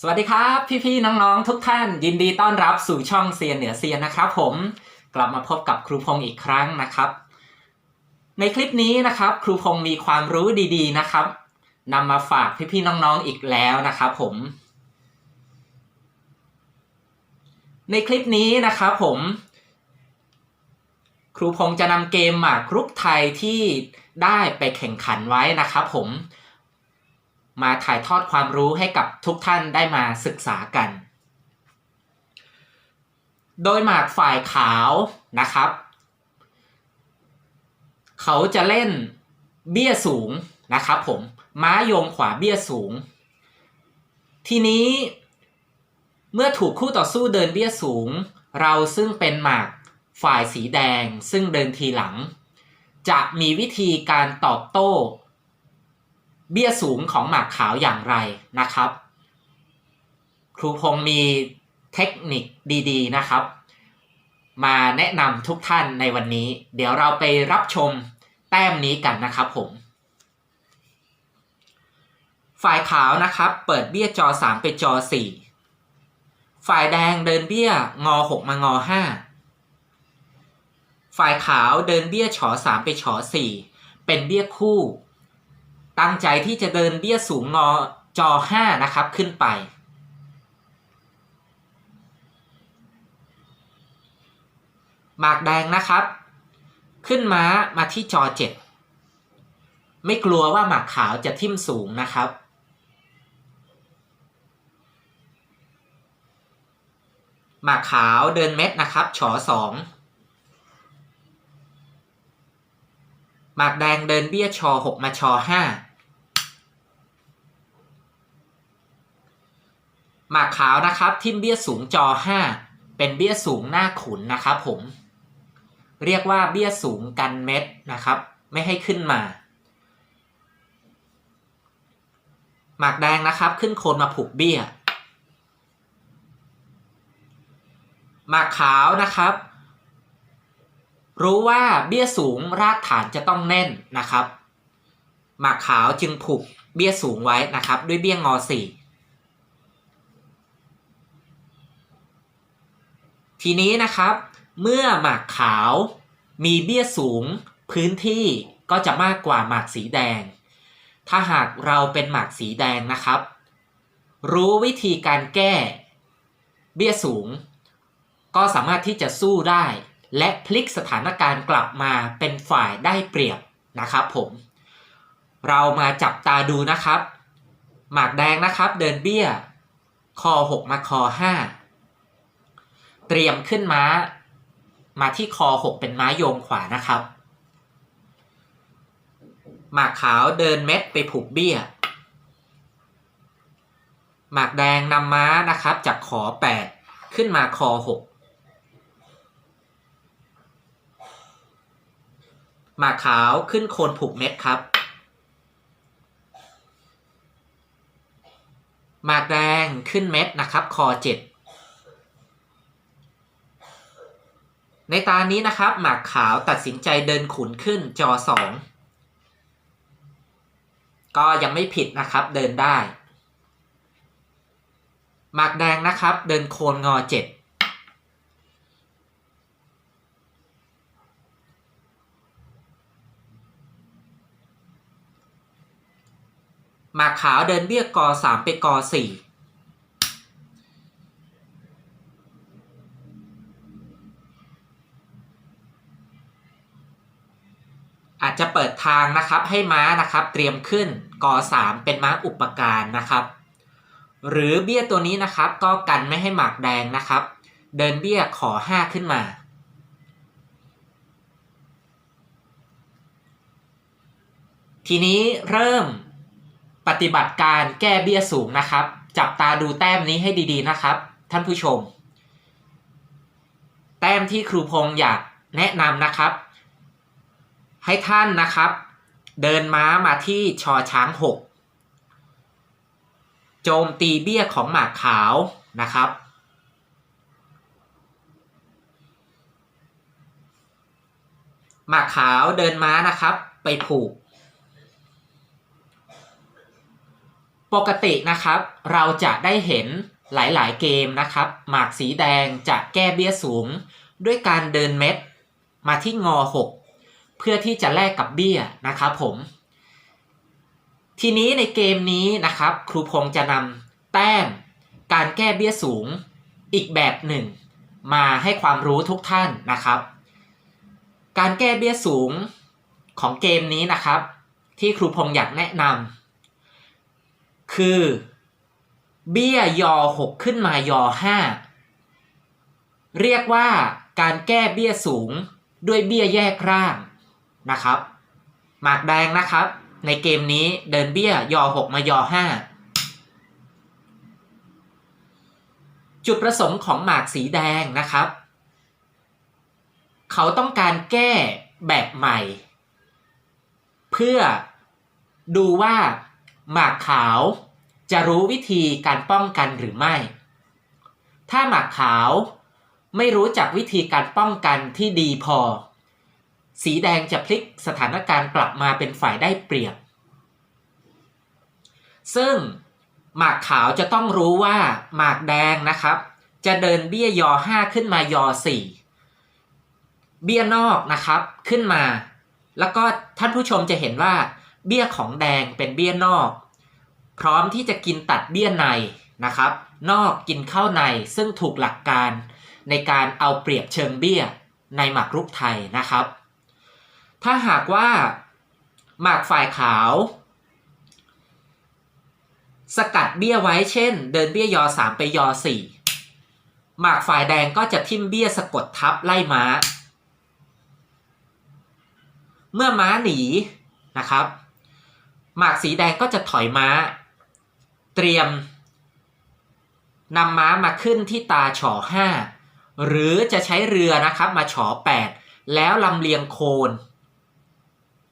สวัสดีครับ พี่ๆน้องๆทุกท่าน ยินดีต้อนรับสู่ช่องเซียนเหนือเซียนนะครับผมกลับมาพบกับครูพงศ์อีกครั้งนะครับ ในคลิปนี้นะครับ ครูพงศ์มีความรู้ดีๆนะครับนำมาฝากพี่ๆน้องๆอีกแล้วนะครับผม ในคลิปนี้นะครับผม ครูพงศ์จะนำเกมหมากรุกไทยที่ได้ไปแข่งขันไว้นะครับผม มาถ่ายทอดความรู้ให้กับทุกท่านได้มาศึกษากัน โดยหมากฝ่ายขาวนะครับ เขาจะเล่นเบี้ยสูงนะครับผมม้าโยงขวาเบี้ยสูง ทีนี้เมื่อถูกคู่ต่อสู้เดินเบี้ยสูง เราซึ่งเป็นหมากฝ่ายสีแดงซึ่งเดินทีหลัง จะมีวิธีการตอบโต้ เบี้ยสูงของหมากขาวอย่างไรนะครับ ครูพงศ์มีเทคนิคดีๆนะครับ มาแนะนำทุกท่านในวันนี้ เดี๋ยวเราไปรับชมแต้มนี้กันนะครับผม ฝ่ายขาวนะครับ เปิดเบี้ยจอ 3 ไปจอ 4 ฝ่ายแดงเดินเบี้ยงอ 6 มางอ 5 ฝ่ายขาวเดินเบี้ยฉอ 3 ไปฉอ 4 เป็นเบี้ยคู่ ตั้งใจที่จะเดินเบี้ยสูงนอจอ 5 นะครับ ขึ้นไป หมากแดงนะครับ ขึ้นม้ามาที่จอ 7 ไม่กลัวว่าหมากขาวจะทิ่มสูงนะครับ หมากขาวเดินเม็ดนะครับชอสองหมากแดงเดินเบี้ยชอ 6 มาชอ 5 หมากขาวนะครับ ทิมเบี้ยสูงจอห้าเป็นเบี้ยสูงหน้าขุนนะครับผม เรียกว่าเบี้ยสูงกันเม็ดนะครับ ไม่ให้ขึ้นมา หมากแดงนะครับ ขึ้นโคนมาผูกเบี้ย หมากขาวนะครับ รู้ว่าเบี้ยสูงรากฐานจะต้องแน่นนะครับ หมากขาวจึงผูกเบี้ยสูงไว้นะครับ ด้วยเบี้ยงอสี่ ทีนี้นะครับ เมื่อหมากขาวมีเบี้ยสูงพื้นที่ก็จะมากกว่าหมากสีแดง ถ้าหากเราเป็นหมากสีแดงนะครับ รู้วิธีการแก้ เบี้ยสูง ก็สามารถที่จะสู้ได้ และพลิกสถานการณ์กลับมาเป็นฝ่ายได้เปรียบนะครับผม เรามาจับตาดูนะครับ หมากแดงนะครับเดินเบี้ย คอ 6 มาคอ 5 เตรียมขึ้นม้า มาที่คอ6เป็นม้าโยงขวานะครับ หมากขาวเดินเม็ดไปผูกเบี้ย หมากแดงนำม้านะครับ จากขอ8ขึ้นมาคอ6หมากขาวขึ้นโคนผูกเม็ดครับ หมากแดงขึ้นเม็ดนะครับ คอ7 ในตานี้นะครับ หมากขาวตัดสินใจเดินขุนขึ้นจอ2ก็ยังไม่ผิดนะครับเดินได้ หมากแดงนะครับ เดินโคนงอ7หมากขาวเดินเบี้ยกอ3ไปกอ4 จะเปิดทางนะครับให้ม้านะครับเตรียมขึ้นกอ3เป็นม้าอุปการนะครับ หรือเบี้ยตัวนี้นะครับก็กันไม่ให้หมากแดงนะครับ เดินเบี้ยขอ 5 ขึ้นมาทีนี้เริ่มปฏิบัติการแก้เบี้ยสูงนะครับ จับตาดูแต้มนี้ให้ดีๆนะครับ ท่านผู้ชม แต้มที่ครูพงศ์อยากแนะนำนะครับ ให้ท่านนะครับ เดินม้ามาที่ชอช้าง6โจมตีเบี้ยของหมากขาวนะครับ หมากขาวเดินม้านะครับ ไปผูก ปกตินะครับ เราจะได้เห็นหลายๆ เกมนะครับ หมากสีแดงจะแก้เบี้ยสูง ด้วยการเดินเม็ดมาที่งอ6 เพื่อที่จะแลกกับเบี้ยนะครับผม ทีนี้ในเกมนี้นะครับ ครูพงษ์จะนำแต้มการแก้เบี้ยสูงอีกแบบหนึ่ง มาให้ความรู้ทุกท่านนะครับ การแก้เบี้ยสูงของเกมนี้นะครับ ที่ครูพงษ์อยากแนะนำคือเบี้ยยอ 6 ขึ้นมายอ 5 เรียกว่าการแก้เบี้ยสูงด้วยเบี้ยแยกร่าง นะครับ หมากแดงนะครับ ในเกมนี้เดินเบี้ยยอ6มายอ5จุดประสงค์ของหมากสีแดงนะครับ เขาต้องการแก้แบบใหม่ เพื่อดูว่าหมากขาวจะรู้วิธีการป้องกันหรือไม่ ถ้าหมากขาวไม่รู้จักวิธีการป้องกันที่ดีพอ สีแดงจะพลิกสถานการณ์กลับมาเป็นฝ่ายได้เปรียบ ซึ่งหมากขาวจะต้องรู้ว่าหมากแดงนะครับ จะเดินเบี้ยยอ 5 ขึ้นมายอ 4 เบี้ยนอกนะครับขึ้นมา แล้วก็ท่านผู้ชมจะเห็นว่า เบี้ยของแดงเป็นเบี้ยนอก พร้อมที่จะกินตัดเบี้ยในนะครับ นอกกินเข้าในซึ่งถูกหลักการในการเอาเปรียบเชิงเบี้ยในหมากรุกไทยนะครับ ถ้าหากว่าหมากฝ่ายขาว สกัดเบี้ยไว้เช่น เดินเบี้ยยอ3ไปยอ4หมากฝ่ายแดงก็จะทิ่มเบี้ยสะกดทับไล่ม้า เมื่อม้าหนีนะครับ หมากสีแดงก็จะถอยม้า เตรียมนำม้ามาขึ้นที่ตาฉอห้าหรือจะใช้เรือนะครับมาฉอแปดแล้วลำเลียงโคน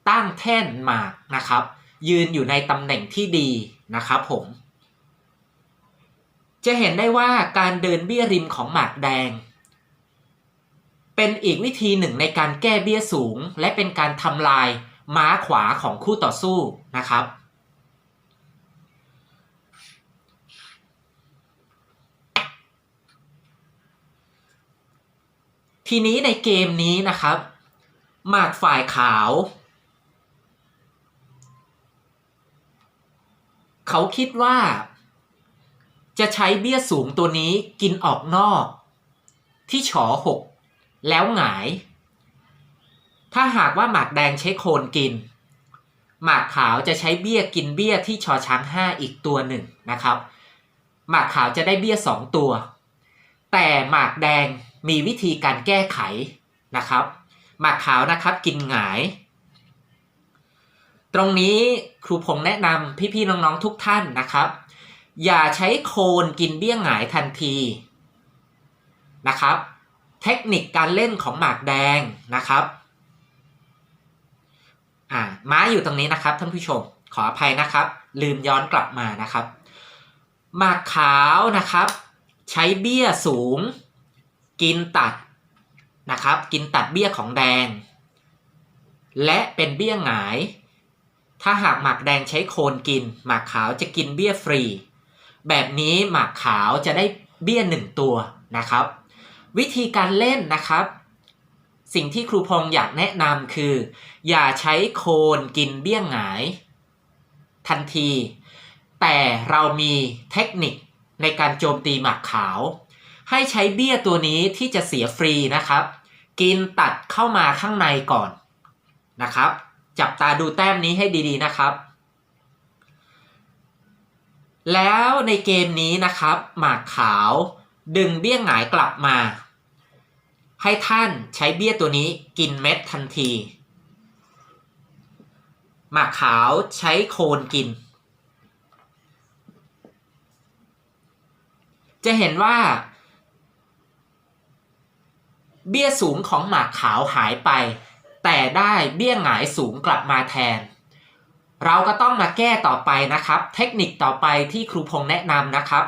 ตั้งแท่นหมากนะครับ ยืนอยู่ในตำแหน่งที่ดีนะครับผม จะเห็นได้ว่าการเดินเบี้ยริมของหมากแดง เป็นอีกวิธีหนึ่งในการแก้เบี้ยสูง และเป็นการทำลายม้าขวาของคู่ต่อสู้นะครับทีนี้ในเกมนี้นะครับ หมากฝ่ายขาว เขาคิดว่า จะใช้เบี้ยสูงตัวนี้กินออกนอก ที่ฉอหกแล้วหงาย ถ้าหากว่าหมากแดงใช้โคนกิน หมากขาวจะใช้เบี้ยกินเบี้ยที่ชอช้างห้าอีกตัวหนึ่งนะครับ หมากขาวจะได้เบี้ยสองตัว แต่หมากแดงมีวิธีการแก้ไขนะครับ หมากขาวนะครับกินหงาย ตรงนี้ครูพงษ์แนะนำพี่ๆน้องๆทุกท่านนะครับ อย่าใช้โคนกินเบี้ยงหงายทันทีนะครับ เทคนิคการเล่นของหมากแดงนะครับอ่าม้าอยู่ตรงนี้นะครับท่านผู้ชมขออภัยนะครับ ลืมย้อนกลับมานะครับหมากขาวนะครับ ใช้เบี้ยสูง กินตัดนะครับ กินตัดเบี้ยของแดง และเป็นเบี้ยหงาย ถ้าหากหมากแดงใช้โคนกิน หมากขาวจะกินเบี้ยฟรี แบบนี้หมากขาวจะได้เบี้ยหนึ่งตัวนะครับ วิธีการเล่นนะครับ สิ่งที่ครูพงษ์อยากแนะนำคือ อย่าใช้โคนกินเบี้ยหงาย ทันที แต่เรามีเทคนิคในการโจมตีหมากขาว ให้ใช้เบี้ยตัวนี้ที่จะเสียฟรีนะครับ กินตัดเข้ามาข้างในก่อนนะครับ จับตาดูแต้มนี้ให้ดีๆนะครับ แล้วในเกมนี้นะครับ หมากขาวดึงเบี้ยหงายกลับมา ให้ท่านใช้เบี้ยตัวนี้กินเม็ดทันที หมากขาวใช้โคนกิน จะเห็นว่า เบี้ยสูงของหมากขาวหายไป แต่ได้เบี้ยหงายสูงกลับมาแทน เราก็ต้องมาแก้ต่อไปนะครับ เทคนิคต่อไปที่ครูพงษ์แนะนำนะครับ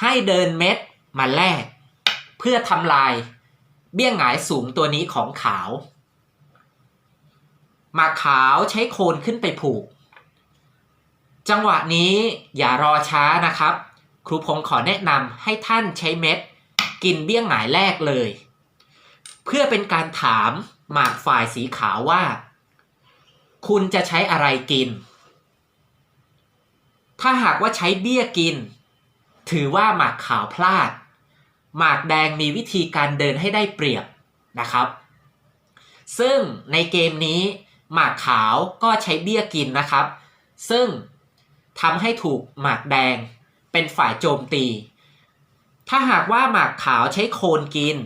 ให้เดินเม็ดมาแลกเพื่อทำลายเบี้ยหงายสูงตัวนี้ของขาวหมากขาวใช้โคนขึ้นไปผูก จังหวะนี้อย่ารอช้านะครับ ครูพงศ์ขอแนะนำให้ท่านใช้เม็ด กินเบี้ยหงายแรกเลย เพื่อเป็นการถาม หมากฝ่ายสีขาวว่า คุณจะใช้อะไรกิน ถ้าหากว่าใช้เบี้ยกิน ถือว่าหมากขาวพลาด หมากแดงมีวิธีการเดินให้ได้เปรียบนะครับ ซึ่งในเกมนี้หมากขาวก็ใช้เบี้ยกินนะครับ ซึ่งทำให้ถูกหมากแดงเป็นฝ่ายโจมตี ถ้าหากว่าหมากขาวใช้โคนกิน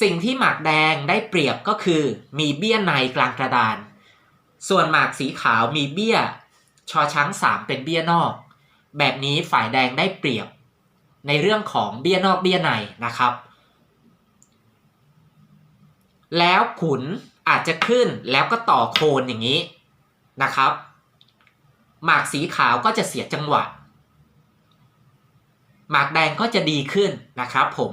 สิ่งที่หมากแดงได้เปรียบก็คือมีเบี้ยในกลางกระดาน ส่วนหมากสีขาวมีเบี้ย ชอช้างสามเป็นเบี้ยนอก แบบนี้ฝ่ายแดงได้เปรียบ ในเรื่องของเบี้ยนอกเบี้ยในนะครับ แล้วขุนอาจจะขึ้นแล้วก็ต่อโคนอย่างนี้นะครับ หมากสีขาวก็จะเสียจังหวะ หมากแดงก็จะดีขึ้นนะครับผม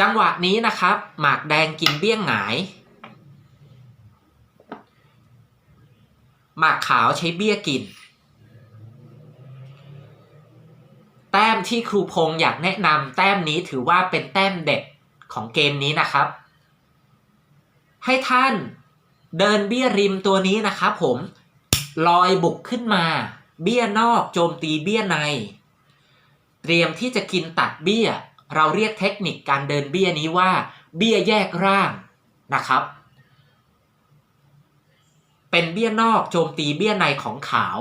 จังหวะนี้นะครับ หมากแดงกินเบี้ยงหงาย หมากขาวใช้เบี้ยกิน แต้มที่ครูพงษ์อยากแนะนำแต้มนี้ถือว่าเป็นแต้มเด็ดของเกมนี้นะครับ ให้ท่านเดินเบี้ยริมตัวนี้นะครับผมลอยบุกขึ้นมา เบี้ยนอกโจมตีเบี้ยใน เตรียมที่จะกินตัดเบี้ย เราเรียกเทคนิคการเดินเบี้ยนี้ว่าเบี้ยแยกร่างนะครับ เป็นเบี้ยนอกโจมตีเบี้ยในของขาว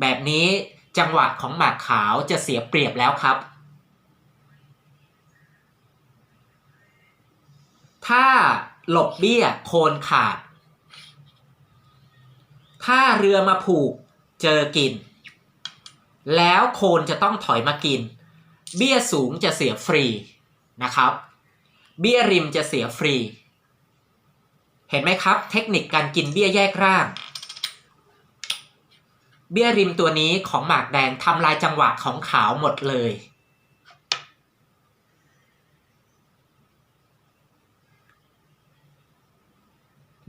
แบบนี้จังหวะของหมากขาวจะเสียเปรียบแล้วครับ ถ้าหลบเบี้ยโคนขาด ถ้าเรือมาผูกเจอกิน แล้วโคนจะต้องถอยมากิน เบี้ยสูงจะเสียฟรีนะครับ เบี้ยริมจะเสียฟรี เห็นไหมครับ เทคนิคการกินเบี้ยแยกร่าง เบี้ยริมตัวนี้ของหมากแดงทำลายจังหวะของขาวหมดเลย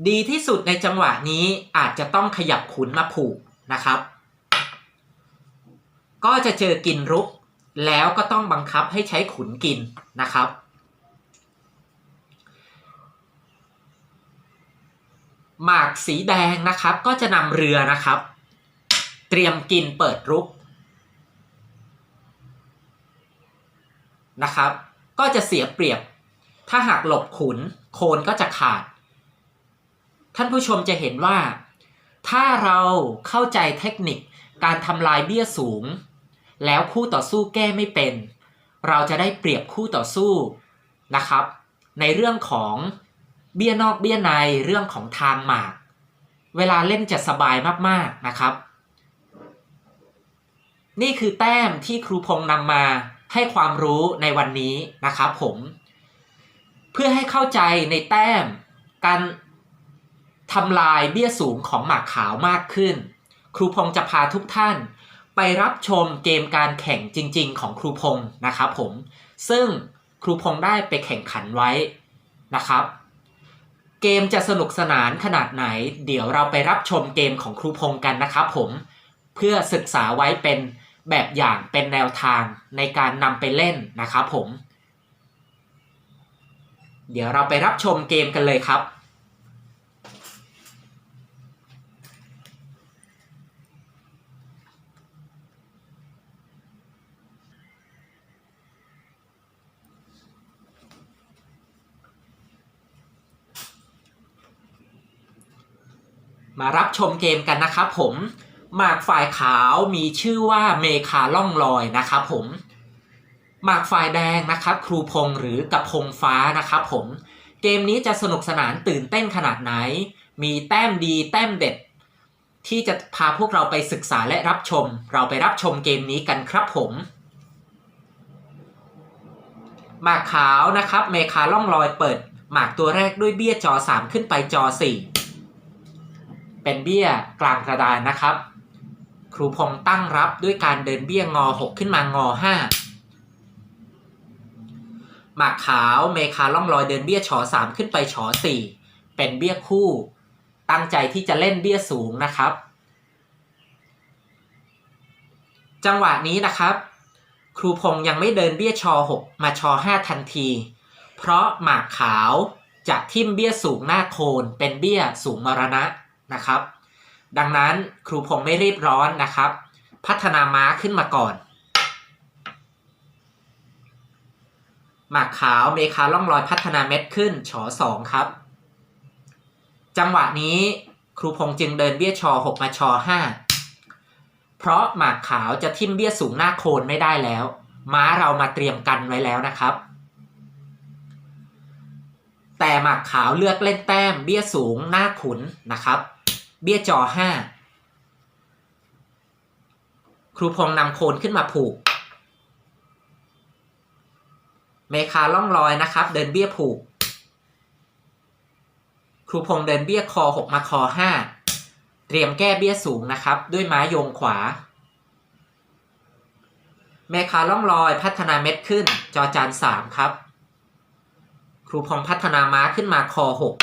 ดีที่สุดในจังหวะนี้อาจจะต้องขยับขุนมาผูกนะครับ ก็จะเจอกินรุก แล้วก็ต้องบังคับให้ใช้ขุนกินนะครับ หมากสีแดงนะครับ ก็จะนำเรือนะครับ เตรียมกินเปิดรุกนะครับ ก็จะเสียเปรียบ ถ้าหากหลบขุนโคนก็จะขาด ท่านผู้ชมจะเห็นว่า ถ้าเราเข้าใจเทคนิคการทำลายเบี้ยสูง แล้วคู่ต่อสู้แก้ไม่เป็น เราจะได้เปรียบคู่ต่อสู้นะครับ ในเรื่องของเบี้ยนอกเบี้ยในเรื่องของทางหมาก เวลาเล่นจะสบายมากๆนะครับ นี่คือแต้มที่ครูพงษ์นำมาให้ความรู้ในวันนี้นะครับผม เพื่อให้เข้าใจในแต้มการทำลายเบี้ยสูงของหมากขาวมากขึ้น ครูพงษ์จะพาทุกท่าน ไปรับชมเกมการแข่งจริง ๆ ของครูพงษ์นะครับผม ซึ่งครูพงษ์ได้ไปแข่งขันไว้นะครับ เกมจะสนุกสนานขนาดไหน เดี๋ยวเราไปรับชมเกมของครูพงษ์กันนะครับผม เพื่อศึกษาไว้เป็นแบบอย่างเป็นแนวทางในการนำไปเล่นนะครับผม เดี๋ยวเราไปรับชมเกมกันเลยครับ มารับชมเกมกันนะครับผมหมากฝ่ายขาวมีชื่อว่าเมคาล่องลอยนะครับผมหมากฝ่ายแดงนะครับ ครูพงหรือกระพงฟ้านะครับผมเกมนี้จะสนุกสนานตื่นเต้นขนาดไหน มีแต้มดีแต้มเด็ด ที่จะพาพวกเราไปศึกษาและรับชม เราไปรับชมเกมนี้กันครับผมหมากขาวนะครับ เมคาล่องลอยเปิด หมากตัวแรกด้วยเบี้ยจอ 3 ขึ้นไปจอ 4 เป็นเบี้ยกลางกระดานนะครับ ครูพงษ์ตั้งรับด้วยการเดินเบี้ยงอ 6 ขึ้นมางอ 5 หมากขาวเมคาล่องลอยเดินเบี้ยชอสามขึ้นไปชอสี่เป็นเบี้ยคู่ ตั้งใจที่จะเล่นเบี้ยสูงนะครับ จังหวะนี้นะครับ ครูพงษ์ยังไม่เดินเบี้ยชอหกมาชอห้าทันที เพราะหมากขาวจะทิ่มเบี้ยสูงหน้าโคนเป็นเบี้ยสูงมรณะ นะครับ ดังนั้นครูพงษ์ไม่รีบร้อนนะครับ พัฒนาม้าขึ้นมาก่อน หมากขาวเมคาล่องลอยพัฒนาเม็ดขึ้นชอสองครับ จังหวะนี้ครูพงษ์จึงเดินเบี้ยชอหกมาชอห้าเพราะหมากขาวจะทิ่มเบี้ยสูงหน้าโคนไม่ได้แล้ว ม้าเรามาเตรียมกันไว้แล้วนะครับ แต่หมากขาวเลือกเล่นแต้มเบี้ยสูงหน้าขุนนะครับ เบี้ยจอห้าครูพงนำโคนขึ้นมาผูก เมคาล่องลอยนะครับ เดินเบี้ยผูก ครูพงเดินเบี้ยคอหกมาคอห้าเตรียมแก้เบี้ยสูงนะครับ ด้วยม้าโยงขวา เมคาล่องลอยพัฒนาเม็ดขึ้น จอจานสามครับ ครูพงพัฒนาม้าขึ้นมาคอหก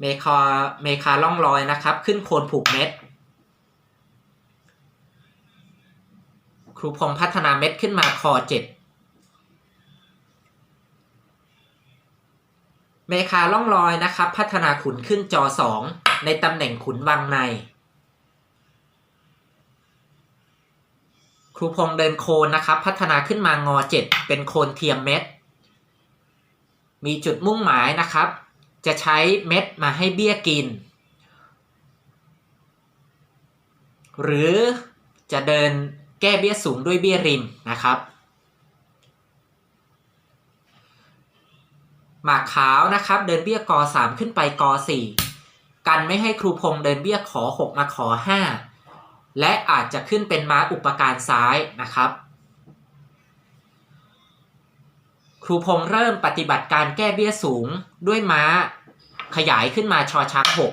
เมคาเมคาล่องลอยนะครับ ขึ้นโคนผูกเม็ด ครูพงพัฒนาเม็ดขึ้นมาคอเจ็ดเมคาล่องลอยนะครับ พัฒนาขุนขึ้นจอสองในตำแหน่งขุนวังใน ครูพงเดินโคนนะครับ พัฒนาขึ้นมางอเจ็ดเป็นโคนเทียมเม็ด มีจุดมุ่งหมายนะครับ จะใช้เม็ดมาให้เบี้ยกิน หรือจะเดินแก้เบี้ยสูงด้วยเบี้ยริมนะครับ หมากขาวนะครับ เดินเบี้ยกอ3ขึ้นไปกอ4กันไม่ให้ครูพงเดินเบี้ยขอ 6 มาขอ 5 และอาจจะขึ้นเป็นม้าอุปการซ้ายนะครับ ครูพงษ์เริ่มปฏิบัติการแก้เบี้ยสูงด้วยม้า ขยายขึ้นมาชอช้าง6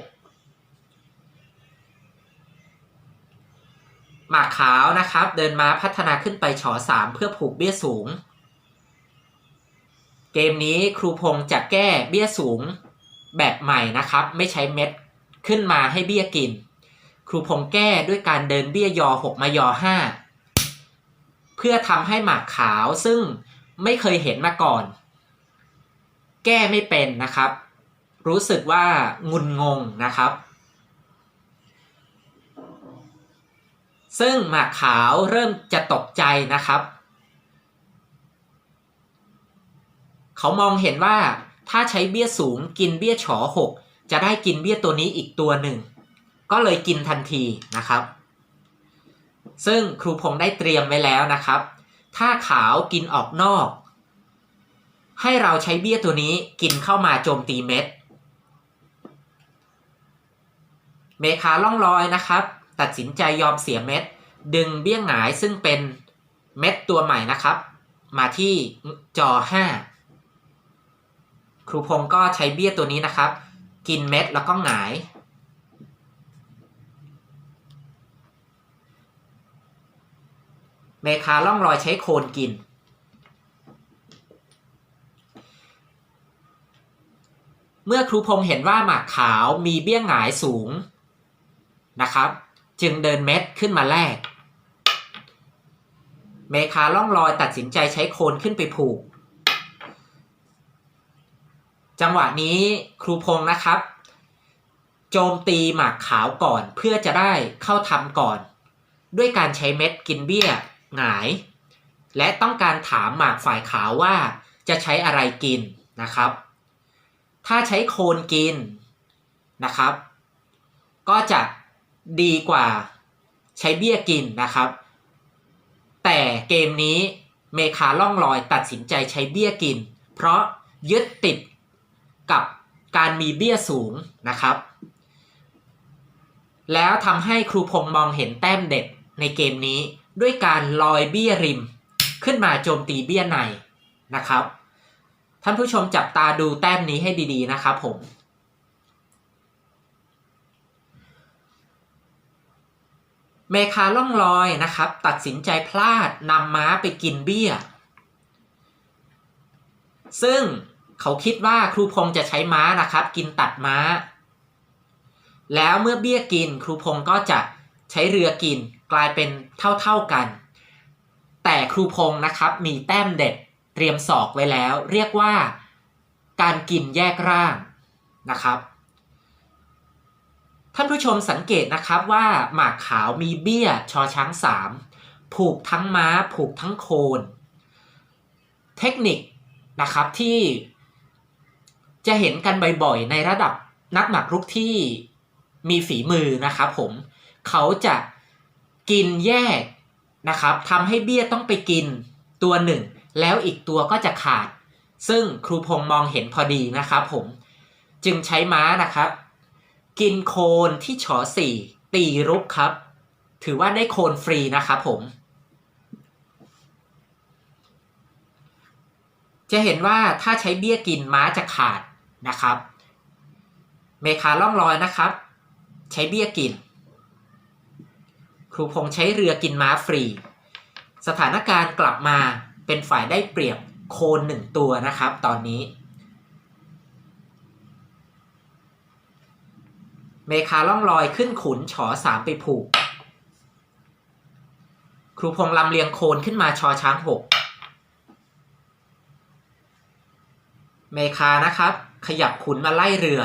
หมากขาวนะครับ เดินม้าพัฒนาขึ้นไปชอ3เพื่อผูกเบี้ยสูง เกมนี้ครูพงษ์จะแก้เบี้ยสูงแบบใหม่นะครับ ไม่ใช้เม็ดขึ้นมาให้เบี้ยกิน ครูพงษ์แก้ด้วยการเดินเบี้ยยอ6มายอ5เพื่อทำให้หมากขาวซึ่ง ไม่เคยเห็นมาก่อน แก้ไม่เป็นนะครับ รู้สึกว่างุนงงนะครับ ซึ่งหมากขาวเริ่มจะตกใจนะครับ เขามองเห็นว่าถ้าใช้เบี้ยสูงกินเบี้ยฉอหกจะได้กินเบี้ยตัวนี้อีกตัวหนึ่ง ก็เลยกินทันทีนะครับ ซึ่งครูพงษ์ได้เตรียมไว้แล้วนะครับ ถ้าขาวกินออกนอก ให้เราใช้เบี้ยตัวนี้กินเข้ามาโจมตีเม็ด เมคาล่องลอยนะครับ ตัดสินใจยอมเสียเม็ด ดึงเบี้ยหงายซึ่งเป็นเม็ดตัวใหม่นะครับ มาที่จอ 5 ครูพงก็ใช้เบี้ยตัวนี้นะครับ กินเม็ดแล้วก็หงาย เมคาล่องลอยใช้โคนกิน เมื่อครูพงษ์เห็นว่าหมากขาวมีเบี้ยงหงายสูงนะครับ จึงเดินเม็ดขึ้นมาแลกเมคาล่องลอยตัดสินใจใช้โคนขึ้นไปผูก จังหวะนี้ครูพงษ์นะครับ โจมตีหมากขาวก่อนเพื่อจะได้เข้าทำก่อน ด้วยการใช้เม็ดกินเบี้ย หงาย และต้องการถามหมากฝ่ายขาวว่าจะใช้อะไรกินนะครับ ถ้าใช้โคนกินนะครับ ก็จะดีกว่าใช้เบี้ยกินนะครับ แต่เกมนี้เมคาล่องลอยตัดสินใจใช้เบี้ยกิน เพราะยึดติดกับการมีเบี้ยสูงนะครับ แล้วทำให้ครูพงมองเห็นแต้มเด็ดในเกมนี้ ด้วยการลอยเบี้ยริม ขึ้นมาโจมตีเบี้ยในนะครับ ท่านผู้ชมจับตาดูแต้มนี้ให้ดีๆนะครับผมเมคาล่องลอยนะครับ ตัดสินใจพลาดนำม้าไปกินเบี้ย ซึ่งเขาคิดว่าครูพงษ์จะใช้ม้านะครับ กินตัดม้า แล้วเมื่อเบี้ยกิน ครูพงษ์ก็จะใช้เรือกิน กลายเป็นเท่าๆกัน แต่ครูพงษ์นะครับมีแต้มเด็ดเตรียมศอกไว้แล้ว เรียกว่าการกินแยกร่างนะครับท่านผู้ชมสังเกตนะครับว่าหมากขาวมีเบี้ยชอช้างสามผูกทั้งม้าผูกทั้งโคน เทคนิคนะครับที่จะเห็นกันบ่อยๆในระดับนักหมากรุกที่มีฝีมือนะครับผมเขาจะ กินแยกนะครับทำให้เบี้ยต้องไปกินตัวหนึ่ง แล้วอีกตัวก็จะขาด ซึ่งครูพงมองเห็นพอดีนะครับผม จึงใช้ม้านะครับ กินโคนที่ฉอสี่ตีรุกครับ ถือว่าได้โคนฟรีนะครับผม จะเห็นว่าถ้าใช้เบี้ยกินม้าจะขาดนะครับ เมคาล่องลอยนะครับ ใช้เบี้ยกิน รูพงษ์ใช้เรือกินม้าฟรี สถานการณ์กลับมาเป็นฝ่ายได้เปรียบโคนหนึ่งตัวนะครับ ตอนนี้ เมคาล่องลอยขึ้นขุนฉอสามไปผูก ครูพงษ์ลำเลียงโคนขึ้นมาชอช้างหกเมคานะครับ ขยับขุนมาไล่เรือ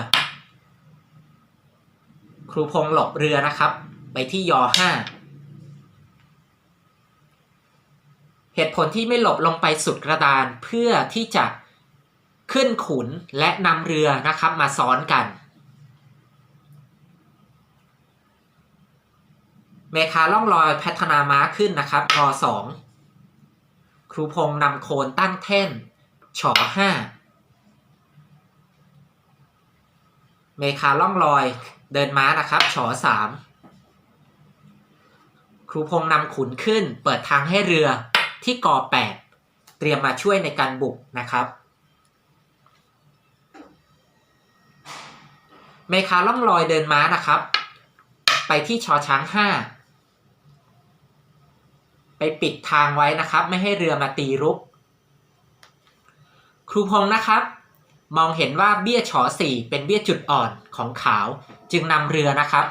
ครูพงษ์หลบเรือนะครับ ไปที่ยอห้า เหตุผลที่ไม่หลบลงไปสุดกระดานเพื่อที่จะขึ้นขุนและนำเรือนะครับมาซ้อนกันเมคาล่องลอยพัฒนาม้าขึ้นนะครับรอสองครูพงษ์นำโคนตั้งแท่นฉอห้าเมคาล่องลอยเดินม้านะครับฉอสามครูพงษ์นำขุนขึ้น เปิดทางให้เรือ ที่กอแปดเตรียมมาช่วยในการบุกนะครับ เมคาล่องลอยเดินม้านะครับ ไปที่ชอช้างห้าไปปิดทางไว้นะครับ ไม่ให้เรือมาตีรุก ครูพงษ์นะครับ มองเห็นว่าเบี้ยฉอสี่เป็นเบี้ยจุดอ่อนของขาวจึงนำเรือนะครับ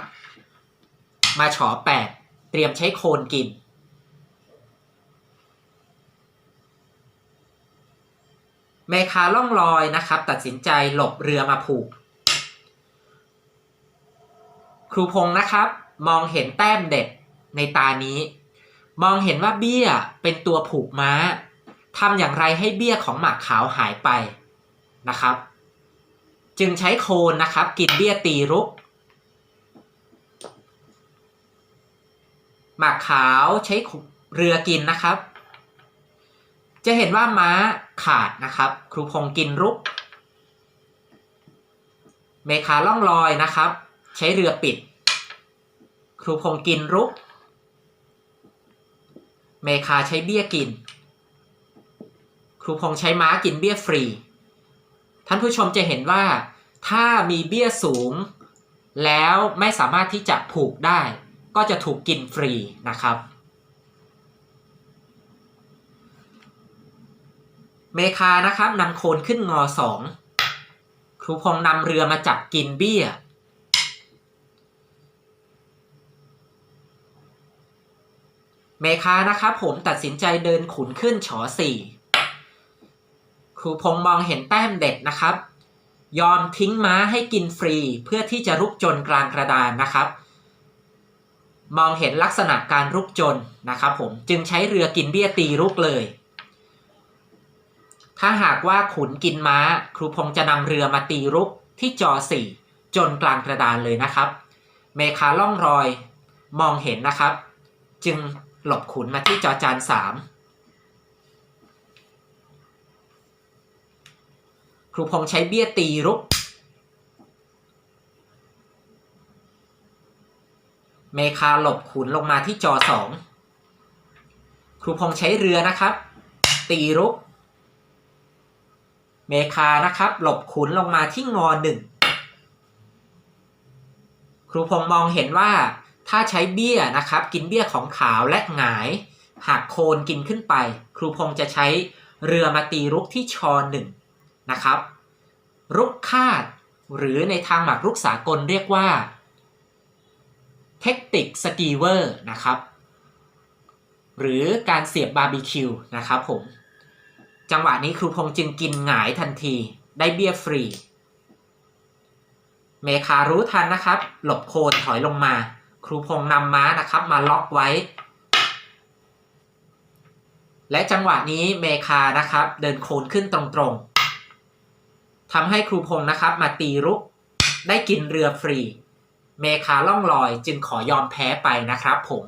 มาฉอแปดเตรียมใช้โคนกิน เมคาล่องลอยนะครับ ตัดสินใจหลบเรือมาผูก ครูพงษ์นะครับ มองเห็นแต้มเด็ดในตานี้ มองเห็นว่าเบี้ยเป็นตัวผูกม้าทำอย่างไรให้เบี้ยของหมากขาวหายไปนะครับ จึงใช้โคนนะครับ กินเบี้ยตีรุกหมากขาวใช้เรือกินนะครับ จะเห็นว่าม้าขาดนะครับ ครูพงกินรุก เมคาล่องลอยนะครับ ใช้เรือปิด ครูพงกินรุก เมคาใช้เบี้ยกิน ครูพงใช้ม้ากินเบี้ยฟรี ท่านผู้ชมจะเห็นว่าถ้ามีเบี้ยสูง แล้วไม่สามารถที่จะผูกได้ ก็จะถูกกินฟรีนะครับ เมคานะครับนำโคนขึ้นงอสองครูพงษ์นำเรือมาจับกินเบี้ย เมคานะครับผมตัดสินใจเดินขุนขึ้นฉอสี่ครูพงษ์มองเห็นแต้มเด็ดนะครับ ยอมทิ้งม้าให้กินฟรีเพื่อที่จะรุกจนกลางกระดานนะครับ มองเห็นลักษณะการรุกจนนะครับผมจึงใช้เรือกินเบี้ยตีรุกเลย ถ้าหากว่าขุนกินม้า ครูพงษ์จะนำเรือมาตีรุกที่จอสี่จนกลางกระดานเลยนะครับ เมคาล่องรอยมองเห็นนะครับ จึงหลบขุนมาที่จอจานสามครูพงษ์ใช้เบี้ยตีรุก เมคาหลบขุนลงมาที่จอสองครูพงษ์ใช้เรือนะครับ ตีรุก เมคานะครับ หลบขุนลงมาที่งอหนึ่งครูพงษ์มองเห็นว่าถ้าใช้เบี้ยนะครับ กินเบี้ยของขาวและหงาย หากโคนกินขึ้นไป ครูพงษ์จะใช้เรือมาตีรุกที่ชอหนึ่งนะครับ รุกคาด หรือในทางหมากรุกสากลเรียกว่าเทคติกสกีเวอร์นะครับ หรือการเสียบบาร์บีคิวนะครับผม จังหวะนี้ครูพงษ์จึงกินหงายทันที ได้เบี้ยฟรี เมคารู้ทันนะครับ หลบโคนถอยลงมา ครูพงษ์นำม้านะครับมาล็อกไว้ และจังหวะนี้เมคานะครับ เดินโคนขึ้นตรงๆทำให้ครูพงษ์นะครับมาตีรุก ได้กินเรือฟรี เมคาล่องลอยจึงขอยอมแพ้ไปนะครับผม